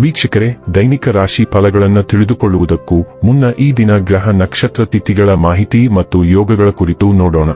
ವೀಕ್ಷಕರೇ, ದೈನಿಕ ರಾಶಿ ಫಲಗಳನ್ನು ತಿಳಿದುಕೊಳ್ಳುವುದಕ್ಕೂ ಮುನ್ನ ಈ ದಿನ ಗ್ರಹ ನಕ್ಷತ್ರ ತಿಥಿಗಳ ಮಾಹಿತಿ ಮತ್ತು ಯೋಗಗಳ ಕುರಿತು ನೋಡೋಣ.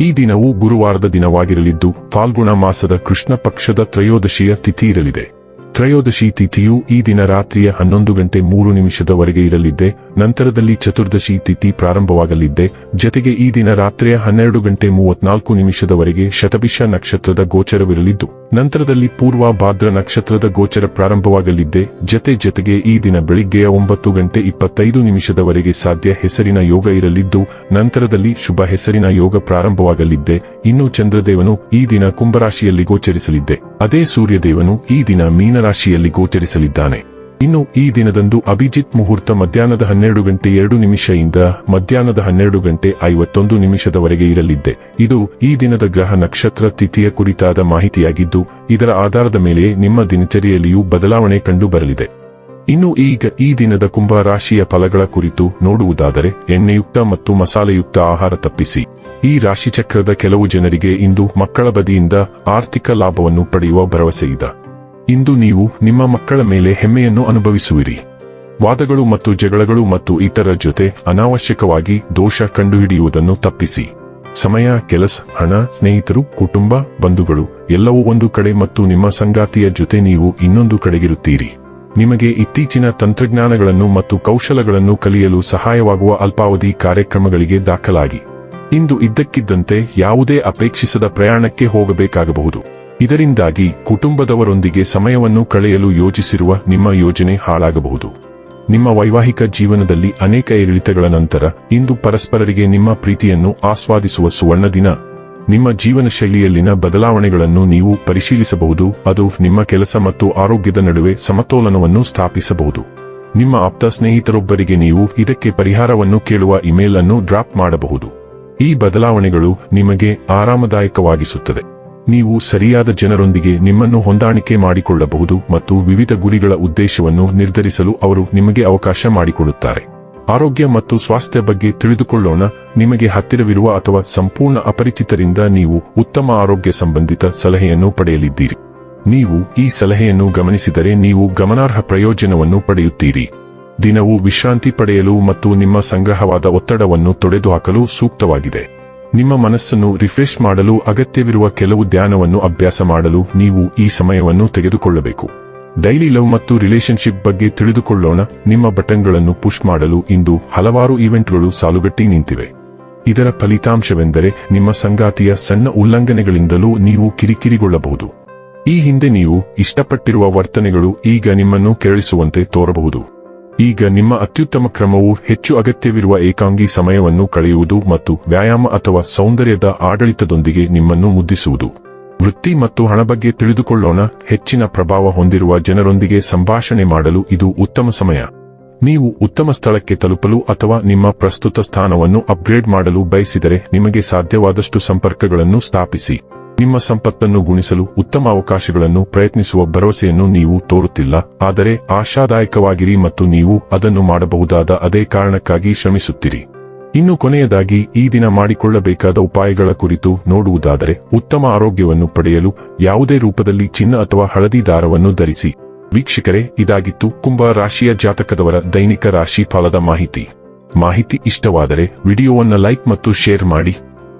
ಈ ದಿನವು ಗುರುವಾರದ ದಿನವಾಗಿರಲಿದ್ದು, ಫಾಲ್ಗುಣ ಮಾಸದ ಕೃಷ್ಣ ಪಕ್ಷದ ತ್ರಯೋದಶಿಯ ತಿಥಿ ಇರಲಿದೆ. ತ್ರಯೋದಶಿ ತಿಥಿಯು ಈ ದಿನ ರಾತ್ರಿಯ ಹನ್ನೊಂದು ಗಂಟೆ ಮೂರು ನಿಮಿಷದವರೆಗೆ ಇರಲಿದ್ದೆ, ನಂತರದಲ್ಲಿ ಚತುರ್ದಶಿ ತಿಥಿ ಪ್ರಾರಂಭವಾಗಲಿದ್ದೆ, ಜತೆಗೆ ಈ ದಿನ ರಾತ್ರಿಯ ಹನ್ನೆರಡು ಗಂಟೆ ಮೂವತ್ನಾಲ್ಕು ನಿಮಿಷದವರೆಗೆ ಶತಭಿಷ ನಕ್ಷತ್ರದ ಗೋಚರವಿರಲಿದ್ದು. ನಂತರದಲ್ಲಿ ಪೂರ್ವ ಭಾದ್ರ ನಕ್ಷತ್ರದ ಗೋಚರ ಪ್ರಾರಂಭವಾಗಲಿದ್ದೆ. ಜತೆ ಜತೆಗೆ ಈ ದಿನ ಬೆಳಿಗ್ಗೆಯ ಒಂಬತ್ತು ಗಂಟೆ ಇಪ್ಪತ್ತೈದು ನಿಮಿಷದವರೆಗೆ ಸಾಧ್ಯ ಹೆಸರಿನ ಯೋಗ ಇರಲಿದ್ದು, ನಂತರದಲ್ಲಿ ಶುಭ ಹೆಸರಿನ ಯೋಗ ಪ್ರಾರಂಭವಾಗಲಿದ್ದೆ. ಇನ್ನು ಚಂದ್ರದೇವನು ಈ ದಿನ ಕುಂಭರಾಶಿಯಲ್ಲಿ ಗೋಚರಿಸಲಿದ್ದೆ. ಅದೇ ಸೂರ್ಯದೇವನು ಈ ದಿನ ಮೀನರಾಶಿಯಲ್ಲಿ ಗೋಚರಿಸಲಿದ್ದಾನೆ. ಇನ್ನು ಈ ದಿನದಂದು ಅಭಿಜಿತ್ ಮುಹೂರ್ತ ಮಧ್ಯಾಹ್ನದ ಹನ್ನೆರಡು ಗಂಟೆ ಎರಡು ನಿಮಿಷದಿಂದ ಮಧ್ಯಾಹ್ನದ ಹನ್ನೆರಡು ಗಂಟೆ ಐವತ್ತೊಂದು ನಿಮಿಷದವರೆಗೆ ಇರಲಿದ್ದೆ. ಇದು ಈ ದಿನದ ಗ್ರಹ ನಕ್ಷತ್ರ ತಿಥಿಯ ಕುರಿತಾದ ಮಾಹಿತಿಯಾಗಿದ್ದು, ಇದರ ಆಧಾರದ ಮೇಲೆ ನಿಮ್ಮ ದಿನಚರಿಯಲ್ಲಿಯೂ ಬದಲಾವಣೆ ಕಂಡು ಬರಲಿದೆ ಇನ್ನು ಈಗ ಈ ದಿನದ ಕುಂಭ ರಾಶಿಯ ಫಲಗಳ ಕುರಿತು ನೋಡುವುದಾದರೆ, ಎಣ್ಣೆಯುಕ್ತ ಮತ್ತು ಮಸಾಲೆಯುಕ್ತ ಆಹಾರ ತಪ್ಪಿಸಿ. ಈ ರಾಶಿಚಕ್ರದ ಕೆಲವು ಜನರಿಗೆ ಇಂದು ಮಕ್ಕಳ ಬದಿಯಿಂದ ಆರ್ಥಿಕ ಲಾಭವನ್ನು ಪಡೆಯುವ ಭರವಸೆಯಿದೆ ಇಂದು ನೀವು ನಿಮ್ಮ ಮಕ್ಕಳ ಮೇಲೆ ಹೆಮ್ಮೆಯನ್ನು ಅನುಭವಿಸುವಿರಿ. ವಾದಗಳು ಮತ್ತು ಜಗಳಗಳು ಮತ್ತು ಇತರ ಜೊತೆ ಅನಾವಶ್ಯಕವಾಗಿ ದೋಷ ಕಂಡುಹಿಡಿಯುವುದನ್ನು ತಪ್ಪಿಸಿ. ಸಮಯ, ಕೆಲಸ, ಹಣ, ಸ್ನೇಹಿತರು, ಕುಟುಂಬ, ಬಂಧುಗಳು, ಎಲ್ಲವೂ ಒಂದು ಕಡೆ ಮತ್ತು ನಿಮ್ಮ ಸಂಗಾತಿಯ ಜೊತೆ ನೀವು ಇನ್ನೊಂದು ಕಡೆಗಿರುತ್ತೀರಿ. ನಿಮಗೆ ಇತ್ತೀಚಿನ ತಂತ್ರಜ್ಞಾನಗಳನ್ನು ಮತ್ತು ಕೌಶಲಗಳನ್ನು ಕಲಿಯಲು ಸಹಾಯವಾಗುವ ಅಲ್ಪಾವಧಿ ಕಾರ್ಯಕ್ರಮಗಳಿಗೆ ದಾಖಲಾಗಿ. ಇಂದು ಇದ್ದಕ್ಕಿದ್ದಂತೆ ಯಾವುದೇ ಅಪೇಕ್ಷಿಸದ ಪ್ರಯಾಣಕ್ಕೆ ಹೋಗಬೇಕಾಗಬಹುದು. ಇದರಿಂದಾಗಿ ಕುಟುಂಬದವರೊಂದಿಗೆ ಸಮಯವನ್ನು ಕಳೆಯಲು ಯೋಜಿಸಿರುವ ನಿಮ್ಮ ಯೋಜನೆ ಹಾಳಾಗಬಹುದು. ನಿಮ್ಮ ವೈವಾಹಿಕ ಜೀವನದಲ್ಲಿ ಅನೇಕ ಏರಿಳಿತಗಳ ನಂತರ ಇಂದು ಪರಸ್ಪರರಿಗೆ ನಿಮ್ಮ ಪ್ರೀತಿಯನ್ನು ಆಸ್ವಾದಿಸುವ ಸುವರ್ಣ ದಿನ. ನಿಮ್ಮ ಜೀವನ ಶೈಲಿಯಲ್ಲಿನ ಬದಲಾವಣೆಗಳನ್ನು ನೀವು ಪರಿಶೀಲಿಸಬಹುದು, ಅದು ನಿಮ್ಮ ಕೆಲಸ ಮತ್ತು ಆರೋಗ್ಯದ ನಡುವೆ ಸಮತೋಲನವನ್ನು ಸ್ಥಾಪಿಸಬಹುದು. ನಿಮ್ಮ ಆಪ್ತ ಸ್ನೇಹಿತರೊಬ್ಬರಿಗೆ ನೀವು ಇದಕ್ಕೆ ಪರಿಹಾರವನ್ನು ಕೇಳುವ ಇಮೇಲ್ ಅನ್ನು ಡ್ರಾಪ್ ಮಾಡಬಹುದು. ಈ ಬದಲಾವಣೆಗಳು ನಿಮಗೆ ಆರಾಮದಾಯಕವಾಗಿಸುತ್ತದೆ. ನೀವು ಸರಿಯಾದ ಜನರೊಂದಿಗೆ ನಿಮ್ಮನ್ನು ಹೊಂದಾಣಿಕೆ ಮಾಡಿಕೊಳ್ಳಬಹುದು ಮತ್ತು ವಿವಿಧ ಗುರಿಗಳ ಉದ್ದೇಶವನ್ನು ನಿರ್ಧರಿಸಲು ಅವರು ನಿಮಗೆ ಅವಕಾಶ ಮಾಡಿಕೊಡುತ್ತಾರೆ. ಆರೋಗ್ಯ ಮತ್ತು ಸ್ವಾಸ್ಥ್ಯ ಬಗ್ಗೆ ತಿಳಿದುಕೊಳ್ಳೋಣ. ನಿಮಗೆ ಹತ್ತಿರವಿರುವ ಅಥವಾ ಸಂಪೂರ್ಣ ಅಪರಿಚಿತರಿಂದ ನೀವು ಉತ್ತಮ ಆರೋಗ್ಯ ಸಂಬಂಧಿತ ಸಲಹೆಯನ್ನು ಪಡೆಯಲಿದ್ದೀರಿ. ನೀವು ಈ ಸಲಹೆಯನ್ನು ಗಮನಿಸಿದರೆ ನೀವು ಗಮನಾರ್ಹ ಪ್ರಯೋಜನವನ್ನು ಪಡೆಯುತ್ತೀರಿ. ದಿನವು ವಿಶ್ರಾಂತಿ ಪಡೆಯಲು ಮತ್ತು ನಿಮ್ಮ ಸಂಗ್ರಹವಾದ ಒತ್ತಡವನ್ನು ತೊಡೆದುಹಾಕಲು ಸೂಕ್ತವಾಗಿದೆ. ನಿಮ್ಮ ಮನಸ್ಸನ್ನು ರಿಫ್ರೆಶ್ ಮಾಡಲು ಅಗತ್ಯವಿರುವ ಕೆಲವು ಧ್ಯಾನವನ್ನು ಅಭ್ಯಾಸ ಮಾಡಲು ನೀವು ಈ ಸಮಯವನ್ನು ತೆಗೆದುಕೊಳ್ಳಬೇಕು. ಡೈಲಿ ಲವ್ ಮತ್ತು ರಿಲೇಶನ್ಶಿಪ್ ಬಗ್ಗೆ ತಿಳಿದುಕೊಳ್ಳೋಣ. ನಿಮ್ಮ ಬಟನ್ಗಳನ್ನು ಪುಷ್ ಮಾಡಲು ಇಂದು ಹಲವಾರು ಈವೆಂಟ್ಗಳು ಸಾಲುಗಟ್ಟಿ ನಿಂತಿವೆ. ಇದರ ಫಲಿತಾಂಶವೆಂದರೆ ನಿಮ್ಮ ಸಂಗಾತಿಯ ಸಣ್ಣ ಉಲ್ಲಂಘನೆಗಳಿಂದಲೂ ನೀವು ಕಿರಿಕಿರಿಗೊಳ್ಳಬಹುದು. ಈ ಹಿಂದೆ ನೀವು ಇಷ್ಟಪಟ್ಟಿರುವ ವರ್ತನೆಗಳು ಈಗ ನಿಮ್ಮನ್ನು ಕೆರಳಿಸುವಂತೆ ತೋರಬಹುದು. ಈಗ ನಿಮ್ಮ ಅತ್ಯುತ್ತಮ ಕ್ರಮವು ಹೆಚ್ಚು ಅಗತ್ಯವಿರುವ ಏಕಾಂಗಿ ಸಮಯವನ್ನು ಕಳೆಯುವುದು ಮತ್ತು ವ್ಯಾಯಾಮ ಅಥವಾ ಸೌಂದರ್ಯದ ಆಡಳಿತದೊಂದಿಗೆ ನಿಮ್ಮನ್ನು ಮುದ್ದಿಸುವುದು. ವೃತ್ತಿ ಮತ್ತು ಹಣ ಬಗ್ಗೆ ತಿಳಿದುಕೊಳ್ಳೋಣ. ಹೆಚ್ಚಿನ ಪ್ರಭಾವ ಹೊಂದಿರುವ ಜನರೊಂದಿಗೆ ಸಂಭಾಷಣೆ ಮಾಡಲು ಇದು ಉತ್ತಮ ಸಮಯ. ನೀವು ಉತ್ತಮ ಸ್ಥಳಕ್ಕೆ ತಲುಪಲು ಅಥವಾ ನಿಮ್ಮ ಪ್ರಸ್ತುತ ಸ್ಥಾನವನ್ನು ಅಪ್ಗ್ರೇಡ್ ಮಾಡಲು ಬಯಸಿದರೆ ನಿಮಗೆ ಸಾಧ್ಯವಾದಷ್ಟು ಸಂಪರ್ಕಗಳನ್ನು ಸ್ಥಾಪಿಸಿ. ನಿಮ್ಮ ಸಂಪತ್ತನ್ನು ಗುಣಿಸಲು ಉತ್ತಮ ಅವಕಾಶಗಳನ್ನು ಪ್ರಯತ್ನಿಸುವ ಭರವಸೆಯನ್ನು ನೀವು ತೋರುತ್ತಿಲ್ಲ, ಆದರೆ ಆಶಾದಾಯಕವಾಗಿರಿ ಮತ್ತು ನೀವು ಅದನ್ನು ಮಾಡಬಹುದಾದ ಅದೇ ಕಾರಣಕ್ಕಾಗಿ ಶ್ರಮಿಸುತ್ತೀರಿ. ಇನ್ನು ಕೊನೆಯದಾಗಿ, ಈ ದಿನ ಮಾಡಿಕೊಳ್ಳಬೇಕಾದ ಉಪಾಯಗಳ ಕುರಿತು ನೋಡುವುದಾದರೆ, ಉತ್ತಮ ಆರೋಗ್ಯವನ್ನು ಪಡೆಯಲು ಯಾವುದೇ ರೂಪದಲ್ಲಿ ಚಿನ್ನ ಅಥವಾ ಹಳದಿ ದಾರವನ್ನು ಧರಿಸಿ. ವೀಕ್ಷಕರೇ, ಇದಾಗಿತ್ತು ಕುಂಭ ರಾಶಿಯ ಜಾತಕದವರ ದೈನಿಕ ರಾಶಿ ಫಲದ ಮಾಹಿತಿ. ಮಾಹಿತಿ ಇಷ್ಟವಾದರೆ, ವಿಡಿಯೋವನ್ನು ಲೈಕ್ ಮತ್ತು ಶೇರ್ ಮಾಡಿ.